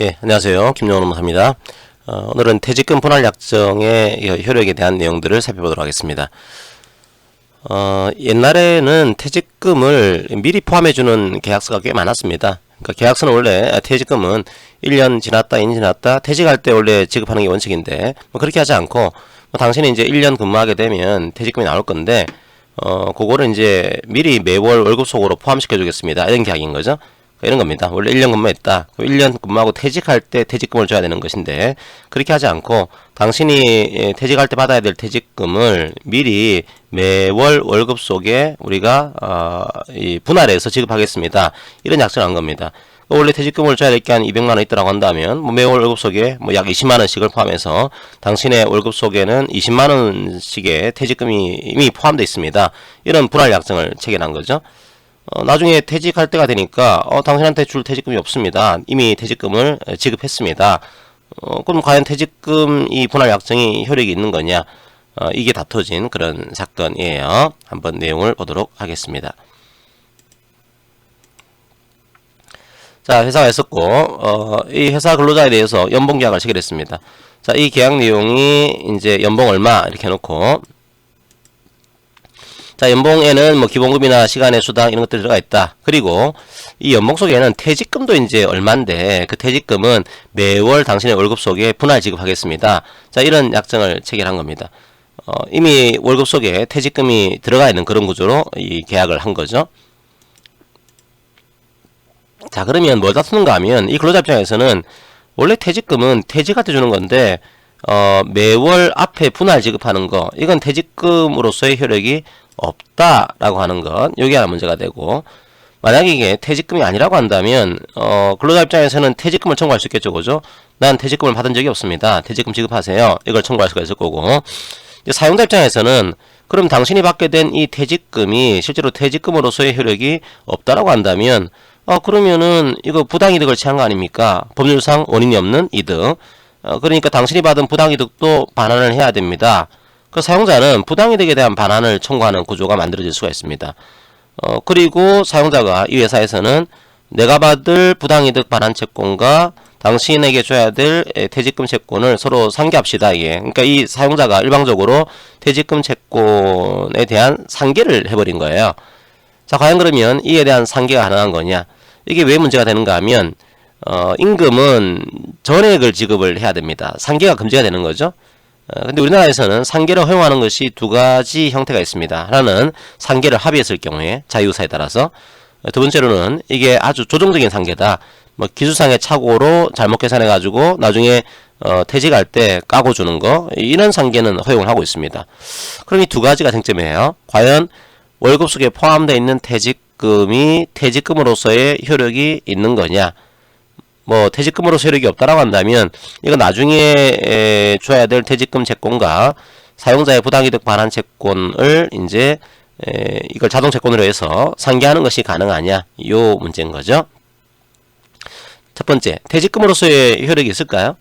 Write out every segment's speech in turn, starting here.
예, 안녕하세요. 김영훈 변호사입니다. 어, 오늘은 퇴직금 분할 약정의 효력에 대한 내용들을 살펴보도록 하겠습니다. 어, 옛날에는 퇴직금을 미리 포함해주는 계약서가 꽤 많았습니다. 그러니까 계약서는 원래 퇴직금은 1년 지났다, 2년 지났다, 퇴직할 때 원래 지급하는 게 원칙인데, 뭐 그렇게 하지 않고, 뭐 당신이 이제 1년 근무하게 되면 퇴직금이 나올 건데, 어, 그거를 이제 미리 매월 월급 속으로 포함시켜 주겠습니다. 이런 계약인 거죠. 이런 겁니다. 원래 1년 근무했다. 1년 근무하고 퇴직할 때 퇴직금을 줘야 되는 것인데 그렇게 하지 않고 당신이 예, 퇴직할 때 받아야 될 퇴직금을 미리 매월 월급 속에 우리가 어, 이 분할해서 지급하겠습니다. 이런 약속을 한 겁니다. 원래 퇴직금을 줘야 될 게 한 200만 원 있다고 한다면 뭐 매월 월급 속에 뭐 약 20만 원씩을 포함해서 당신의 월급 속에는 20만 원씩의 퇴직금이 이미 포함되어 있습니다. 이런 분할 약정을 체결한 거죠. 어, 나중에 퇴직할 때가 되니까 어, 당신한테 줄 퇴직금이 없습니다. 이미 퇴직금을 지급했습니다. 어, 그럼 과연 퇴직금 이 분할 약정이 효력이 있는 거냐? 어, 이게 다퉈진 그런 사건이에요. 한번 내용을 보도록 하겠습니다. 자, 회사가 있었고, 어, 이 회사 근로자에 대해서 연봉 계약을 체결했습니다. 자, 이 계약 내용이 이제 연봉 얼마 이렇게 해놓고, 자, 연봉에는 뭐 기본급이나 시간의 수당 이런 것들이 들어가 있다. 그리고 이 연봉 속에는 퇴직금도 이제 얼만데 그 퇴직금은 매월 당신의 월급 속에 분할 지급하겠습니다. 자, 이런 약정을 체결한 겁니다. 어, 이미 월급 속에 퇴직금이 들어가 있는 그런 구조로 이 계약을 한 거죠. 자, 그러면 뭘 다투는가 하면 이 근로자 입장에서는 원래 퇴직금은 퇴직할 때 주는 건데 어, 매월 앞에 분할 지급하는 거 이건 퇴직금으로서의 효력이 없다라고 하는 것 여기 하나 문제가 되고 만약에 이게 퇴직금이 아니라고 한다면 어, 근로자 입장에서는 퇴직금을 청구할 수 있겠죠 그죠? 난 퇴직금을 받은 적이 없습니다. 퇴직금 지급하세요. 이걸 청구할 수가 있을 거고. 사용자 입장에서는 그럼 당신이 받게 된 이 퇴직금이 실제로 퇴직금으로서의 효력이 없다라고 한다면 어 그러면은 이거 부당이득을 취한 거 아닙니까? 법률상 원인이 없는 이득 어, 그러니까 당신이 받은 부당이득도 반환을 해야 됩니다. 그 사용자는 부당이득에 대한 반환을 청구하는 구조가 만들어질 수가 있습니다. 어, 그리고 사용자가 이 회사에서는 내가 받을 부당이득 반환 채권과 당신에게 줘야 될 퇴직금 채권을 서로 상계합시다. 예. 그러니까 이 사용자가 일방적으로 퇴직금 채권에 대한 상계를 해버린 거예요. 자, 과연 그러면 이에 대한 상계가 가능한 거냐? 이게 왜 문제가 되는가 하면 어, 임금은 전액을 지급을 해야 됩니다. 상계가 금지가 되는 거죠. 어, 근데 우리나라에서는 상계를 허용하는 것이 두 가지 형태가 있습니다. 하나는 상계를 합의했을 경우에 자유사에 따라서 두 번째로는 이게 아주 조정적인 상계다. 뭐 기술상의 착오로 잘못 계산해 가지고 나중에 어, 퇴직할 때 까고 주는 거 이런 상계는 허용을 하고 있습니다. 그럼 이 두 가지가 쟁점이에요. 과연 월급 속에 포함되어 있는 퇴직금이 퇴직금으로서의 효력이 있는 거냐? 뭐 퇴직금으로 세력이 없다라고 한다면 이거 나중에 에, 줘야 될 퇴직금 채권과 사용자의 부당이득 반환 채권을 이제 에, 이걸 자동 채권으로 해서 상계하는 것이 가능하냐 요 문제인 거죠. 첫 번째 퇴직금으로서의 효력이 있을까요?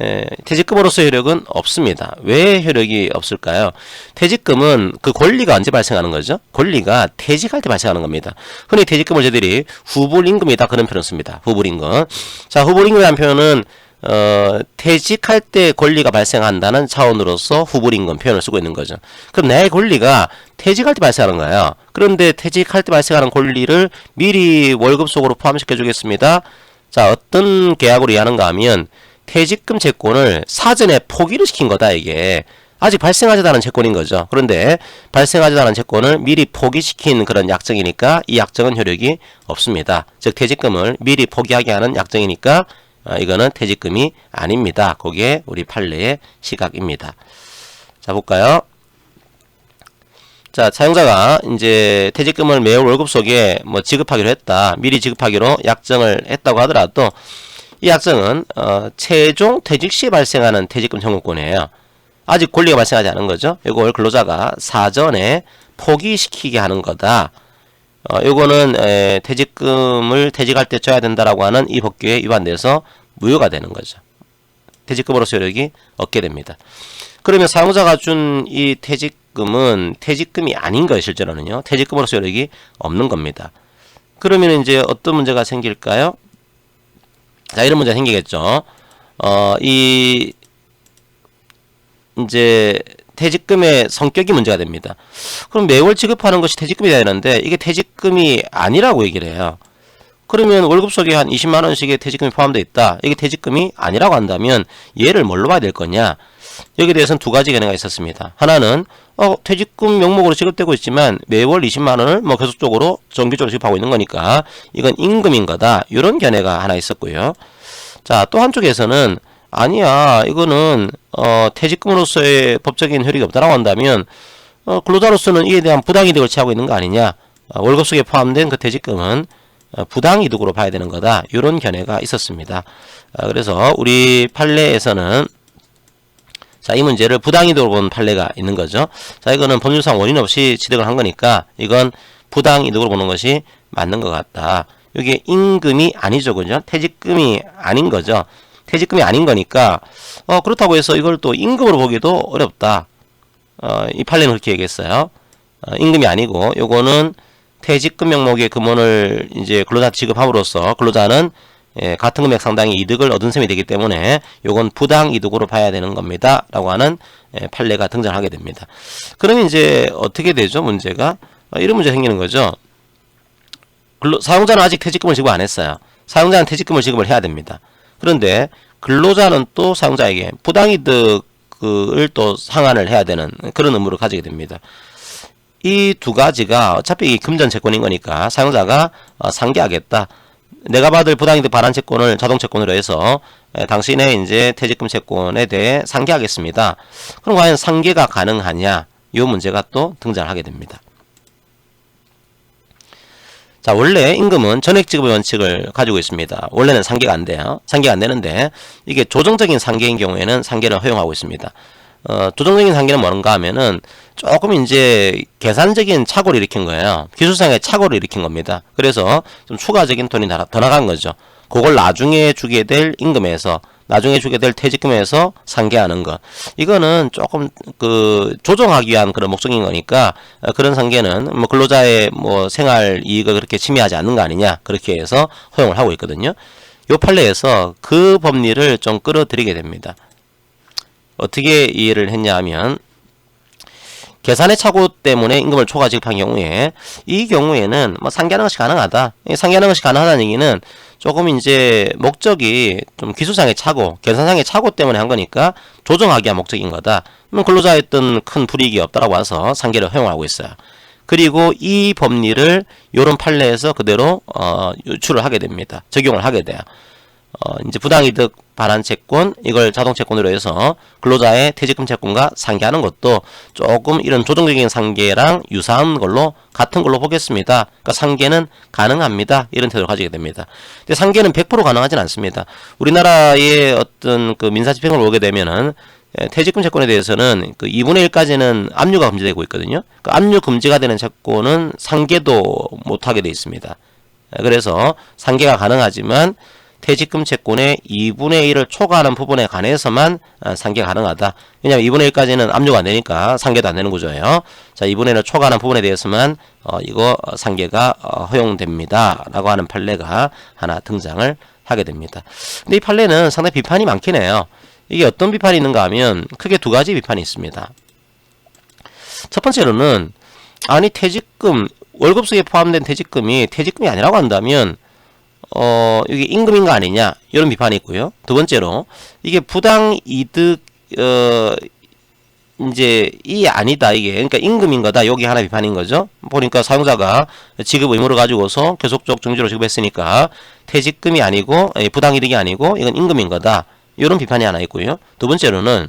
에, 퇴직금으로서의 효력은 없습니다. 왜 효력이 없을까요? 퇴직금은 그 권리가 언제 발생하는 거죠? 권리가 퇴직할 때 발생하는 겁니다. 흔히 퇴직금을 저희들이 후불임금이다 그런 표현을 씁니다. 후불임금. 자, 후불임금이라는 표현은 어, 퇴직할 때 권리가 발생한다는 차원으로서 후불임금 표현을 쓰고 있는 거죠. 그럼 내 권리가 퇴직할 때 발생하는 거예요. 그런데 퇴직할 때 발생하는 권리를 미리 월급 속으로 포함시켜 주겠습니다. 자, 어떤 계약으로 이해하는가 하면 퇴직금 채권을 사전에 포기를 시킨 거다 이게 아직 발생하지도 않은 채권인 거죠. 그런데 발생하지도 않은 채권을 미리 포기시킨 그런 약정이니까 이 약정은 효력이 없습니다. 즉 퇴직금을 미리 포기하게 하는 약정이니까 어, 이거는 퇴직금이 아닙니다. 그게 우리 판례의 시각입니다. 자 볼까요? 자 사용자가 이제 퇴직금을 매월 월급 속에 뭐 지급하기로 했다. 미리 지급하기로 약정을 했다고 하더라도 이 약정은 어, 최종 퇴직 시 발생하는 퇴직금 청구권이에요. 아직 권리가 발생하지 않은 거죠. 이걸 근로자가 사전에 포기시키게 하는 거다. 어, 요거는 에, 퇴직금을 퇴직할 때 줘야 된다라고 하는 이 법규에 위반돼서 무효가 되는 거죠. 퇴직금으로서 효력이 얻게 됩니다. 그러면 사용자가 준 이 퇴직금은 퇴직금이 아닌 거예요, 실제로는요. 퇴직금으로서 효력이 없는 겁니다. 그러면 이제 어떤 문제가 생길까요? 자, 이런 문제 생기겠죠. 어, 이, 이제, 퇴직금의 성격이 문제가 됩니다. 그럼 매월 지급하는 것이 퇴직금이 돼야 되는데, 이게 퇴직금이 아니라고 얘기를 해요. 그러면 월급 속에 한 20만원씩의 퇴직금이 포함되어 있다. 이게 퇴직금이 아니라고 한다면, 얘를 뭘로 봐야 될 거냐? 여기에 대해서는 두 가지 견해가 있었습니다. 하나는, 어, 퇴직금 명목으로 지급되고 있지만, 매월 20만 원을 뭐 계속적으로 정기적으로 지급하고 있는 거니까, 이건 임금인 거다. 이런 견해가 하나 있었고요. 자, 또 한쪽에서는 아니야. 이거는 어, 퇴직금으로서의 법적인 효력이 없다라고 한다면 어, 근로자로서는 이에 대한 부당이득을 취하고 있는 거 아니냐. 어, 월급 속에 포함된 그 퇴직금은 어, 부당이득으로 봐야 되는 거다. 이런 견해가 있었습니다. 어, 그래서 우리 판례에서는 자, 이 문제를 부당이득으로 본 판례가 있는 거죠. 자, 이거는 법률상 원인 없이 취득을 한 거니까 이건 부당이득으로 보는 것이 맞는 것 같다. 이게 임금이 아니죠, 그죠? 퇴직금이 아닌 거죠. 퇴직금이 아닌 거니까 어 그렇다고 해서 이걸 또 임금으로 보기도 어렵다. 어 이 판례는 그렇게 얘기했어요. 어, 임금이 아니고 요거는 퇴직금 명목의 금원을 이제 근로자 지급함으로써 근로자는 예, 같은 금액 상당의 이득을 얻은 셈이 되기 때문에 요건 부당 이득으로 봐야 되는 겁니다 라고 하는 예, 판례가 등장하게 됩니다. 그러면 이제 어떻게 되죠? 문제가 어, 이런 문제 생기는 거죠. 근로, 사용자는 아직 퇴직금을 지급 안 했어요. 사용자는 퇴직금을 지급을 해야 됩니다. 그런데 근로자는 또 사용자에게 부당이득을 또 상환을 해야 되는 그런 의무를 가지게 됩니다. 이 두 가지가 어차피 금전 채권인 거니까 사용자가 어, 상계하겠다. 내가 받을 부당이득 반환 채권을 자동 채권으로 해서 당신의 이제 퇴직금 채권에 대해 상계하겠습니다. 그럼 과연 상계가 가능하냐? 이 문제가 또 등장하게 됩니다. 자, 원래 임금은 전액 지급의 원칙을 가지고 있습니다. 원래는 상계가 안 돼요. 상계가 안 되는데 이게 조정적인 상계인 경우에는 상계를 허용하고 있습니다. 어, 조정적인 상계는 뭔가 하면은 조금 이제 계산적인 착오를 일으킨 거예요. 기술상의 착오를 일으킨 겁니다. 그래서 좀 추가적인 돈이 더 나간 거죠. 그걸 나중에 주게 될 임금에서 나중에 주게 될 퇴직금에서 상계하는 것. 이거는 조금 그 조정하기 위한 그런 목적인 거니까 어, 그런 상계는 뭐 근로자의 뭐 생활 이익을 그렇게 침해하지 않는 거 아니냐 그렇게 해서 허용을 하고 있거든요. 요 판례에서 그 법리를 좀 끌어들이게 됩니다. 어떻게 이해를 했냐 하면 계산의 착오 때문에 임금을 초과 지급한 경우에 이 경우에는 뭐 상계하는 것이 가능하다. 상계하는 것이 가능하다는 얘기는 조금 이제 목적이 좀 기술상의 착오, 계산상의 착오 때문에 한 거니까 조정하기 위한 목적인 거다. 그러면 근로자에 어떤 큰 불이익이 없다라고 해서 상계를 허용하고 있어요. 그리고 이 법리를 요런 판례에서 그대로 어, 유출을 하게 됩니다. 적용을 하게 돼요. 어, 이제 부당이득 반환 채권 이걸 자동 채권으로 해서 근로자의 퇴직금 채권과 상계하는 것도 조금 이런 조정적인 상계랑 유사한 걸로 같은 걸로 보겠습니다. 그러니까 상계는 가능합니다. 이런 태도를 가지게 됩니다. 근데 상계는 100% 가능하진 않습니다. 우리나라의 어떤 그 민사 집행을 보게 되면은 예, 퇴직금 채권에 대해서는 그 2분의 1까지는 압류가 금지되고 있거든요. 그 압류 금지가 되는 채권은 상계도 못하게 되어 있습니다. 예, 그래서 상계가 가능하지만 퇴직금 채권의 2분의 1을 초과하는 부분에 관해서만 어, 상계가 가능하다. 왜냐하면 2분의 1까지는 압류가 안 되니까 상계도 안 되는 구조예요. 자, 2분의 1을 초과하는 부분에 대해서만 어, 이거 상계가 어, 허용됩니다. 라고 하는 판례가 하나 등장을 하게 됩니다. 근데 이 판례는 상당히 비판이 많긴 해요. 이게 어떤 비판이 있는가 하면 크게 두 가지 비판이 있습니다. 첫 번째로는 아니 퇴직금 월급 속에 포함된 퇴직금이 퇴직금이 아니라고 한다면 어, 이게 임금인 거 아니냐 이런 비판이 있고요. 두 번째로 이게 부당 이득 어 이제 이 아니다 이게 그러니까 임금인 거다 여기 하나 비판인 거죠. 보니까 사용자가 지급 의무를 가지고서 계속적 정지로 지급했으니까 퇴직금이 아니고 부당 이득이 아니고 이건 임금인 거다. 이런 비판이 하나 있고요. 두 번째로는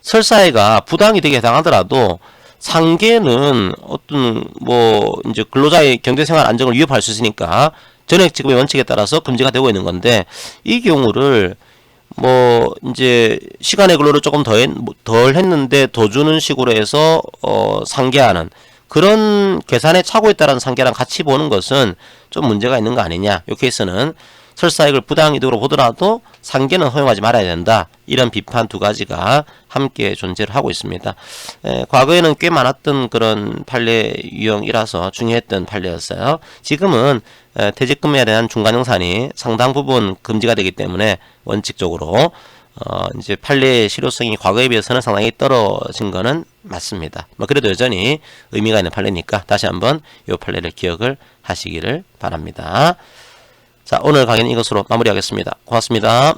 설사회가 부당 이득에 해당하더라도 상계는 어떤 뭐 이제 근로자의 경제생활 안정을 위협할 수 있으니까 전액 지급의 원칙에 따라서 금지가 되고 있는 건데 이 경우를 뭐 이제 시간의 근로를 조금 더, 했, 덜 했는데 더 주는 식으로 해서 어 상계하는 그런 계산의 착오에 따른 상계랑 같이 보는 것은 좀 문제가 있는 거 아니냐. 이 케이스는 설사액을 부당이득으로 보더라도 상계는 허용하지 말아야 된다. 이런 비판 두 가지가 함께 존재를 하고 있습니다. 에, 과거에는 꽤 많았던 그런 판례 유형이라서 중요했던 판례였어요. 지금은 에, 퇴직금에 대한 중간형산이 상당 부분 금지가 되기 때문에 원칙적으로 어, 이제 판례의 실효성이 과거에 비해서는 상당히 떨어진 거는 맞습니다. 뭐 그래도 여전히 의미가 있는 판례니까 다시 한번 이 판례를 기억을 하시기를 바랍니다. 자, 오늘 강의는 이것으로 마무리하겠습니다. 고맙습니다.